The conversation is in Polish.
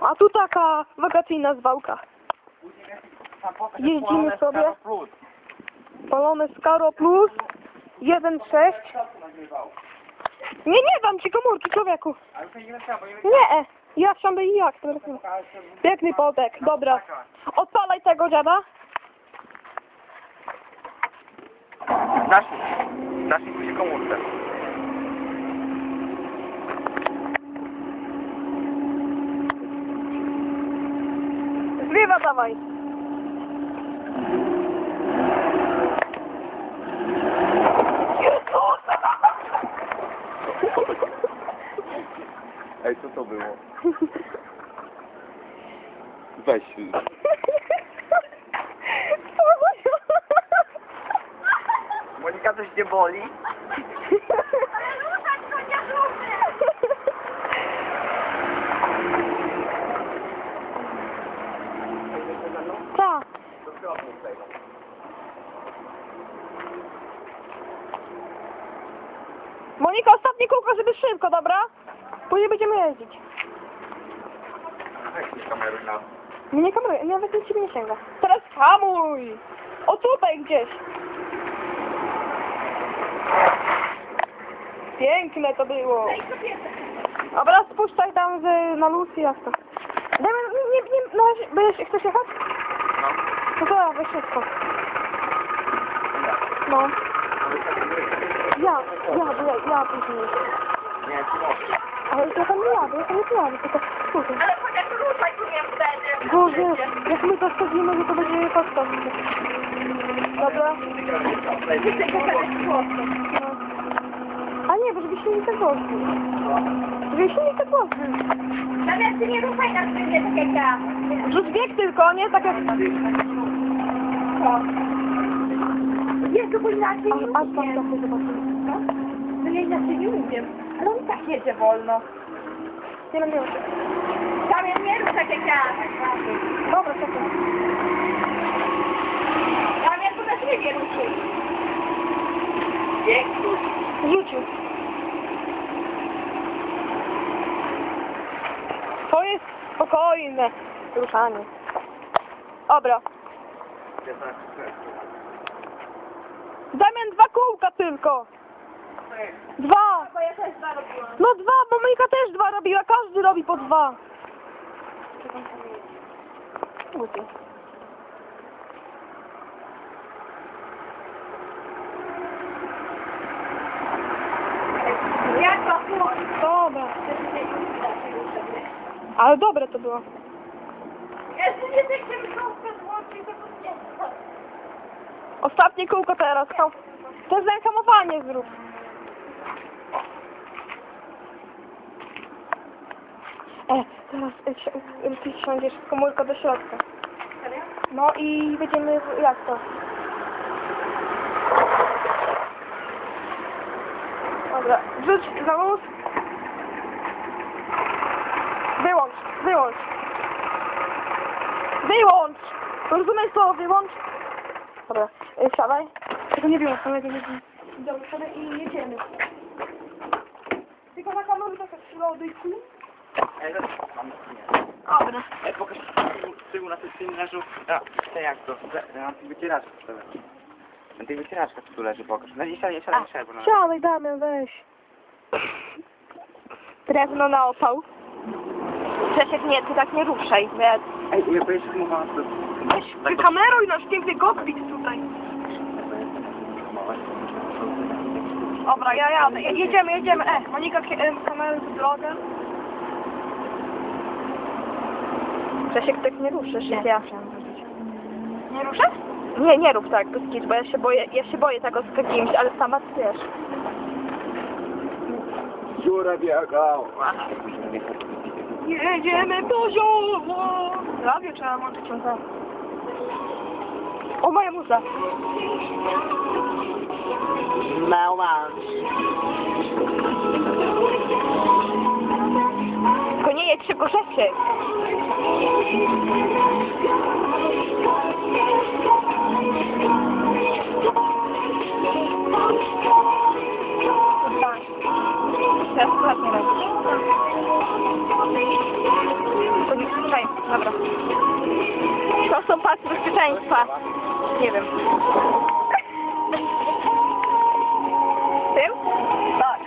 A tu taka wakacyjna zwałka. Jeździmy sobie. Polone Scaro Plus 1.6. Nie, nie dam ci komórki, człowieku. Nie Nie, ja wsiądę i jak. Piękny potek, dobra. Odpalaj tego dziada. Dasz mi później komórkę. Zrywa dawaj. Ej, co to było? Weź. Monika coś nie boli? Monika, ostatnie kółko, żeby szybko, dobra? Później będziemy jeździć. Weź kameruj na... Nie kameruję, nawet nic ciebie nie sięga. Teraz hamuj! O tutaj gdzieś. Piękne to było. Dobra, spuszczaj tam z, na luz i jak to. Dajmy, nie, nie, no, będziesz, chcesz jechać? No. No to ja, weź szybko. No. Ja, ja, ja, ja później. Nie, ty możesz. Ale ja tam nie jadę, ja tam nie jadę, tylko tutaj. Ale chociaż ruszaj tu nie wtedy. Boże, jak my to wsadzimy, to będzie podstawne. Dobra? No. A nie, bo żeby silnik tak głośny. Żeby silnik tak głośny. Zamiast ty nie ruszaj na szybie, tak jak ja. Rzuć bieg tylko, nie? Tak jak... Jezu, bo inaczej nie a tam umiem. trochę zobaczymy. No ja inaczej nie umiem. Ale on tak jedzie wolno. Nie no, nie wiem. Damian, nie rusz tak jak ja. Dobra, czekaj. Damian, to na siebie ruszył. Dziękuję. Rzucił. To jest spokojne ruszanie. Dobra. Damian, dwa kółka tylko. Dwa. Bo ja też zarobiłam. No dwa, bo Monika też dwa robiła, każdy robi po dwa. Głupie. Jak było? Dobra. Ale dobre to było. Jezu, nie chcę złączyć, to. Ostatnie kółko teraz. Ham- To zahamowanie zrób. E, teraz e, e, ty siądziesz do środka. No i będziemy, jak to? Dobra, rzuć za luz. Wyłącz, wyłącz. Wyłącz! Rozumiesz słowo wyłącz? Dobra, y, wsiadaj. Tylko nie wyłącz, ale nie wiem. Dobra, wsiadaj i jedziemy. Tylko na kamerę tak jak środku. Ej. Mam nie. Dobra. Ej, pokaż z tyłu na tym tym leżą. A, te jak to? Na tych wycieraczkach to leży. Na tych wycieraczkach tu leży, pokaż. No nie siadaj, nie siadaj, nie siadaj, bo na... Siadaj, Damian, weź. Drewno na opał. Grzesiek, nie, ty tak nie ruszaj. bo ja- Ej, ja będziesz filmowała to... Weź, wykameruj nasz piękny kokpit tutaj. Dobra, ja jadę. Je- Jedziemy, jedziemy. E, Monika, kie- e, kamerę w drogę. Tak nie ruszysz, jak ja. Nie ruszę? Nie, nie rób tak, bez kit, bo ja się boję, ja się boję tego z kimś, ale sama wiesz. Dziura biegał. Jedziemy poziomo! Radio trzeba włączyć ciągle. O, moja muza. Mała. Tylko nie jedź szybko, Dobra. To są pasy bezpieczeństwa. Nie wiem. Tym? Tak.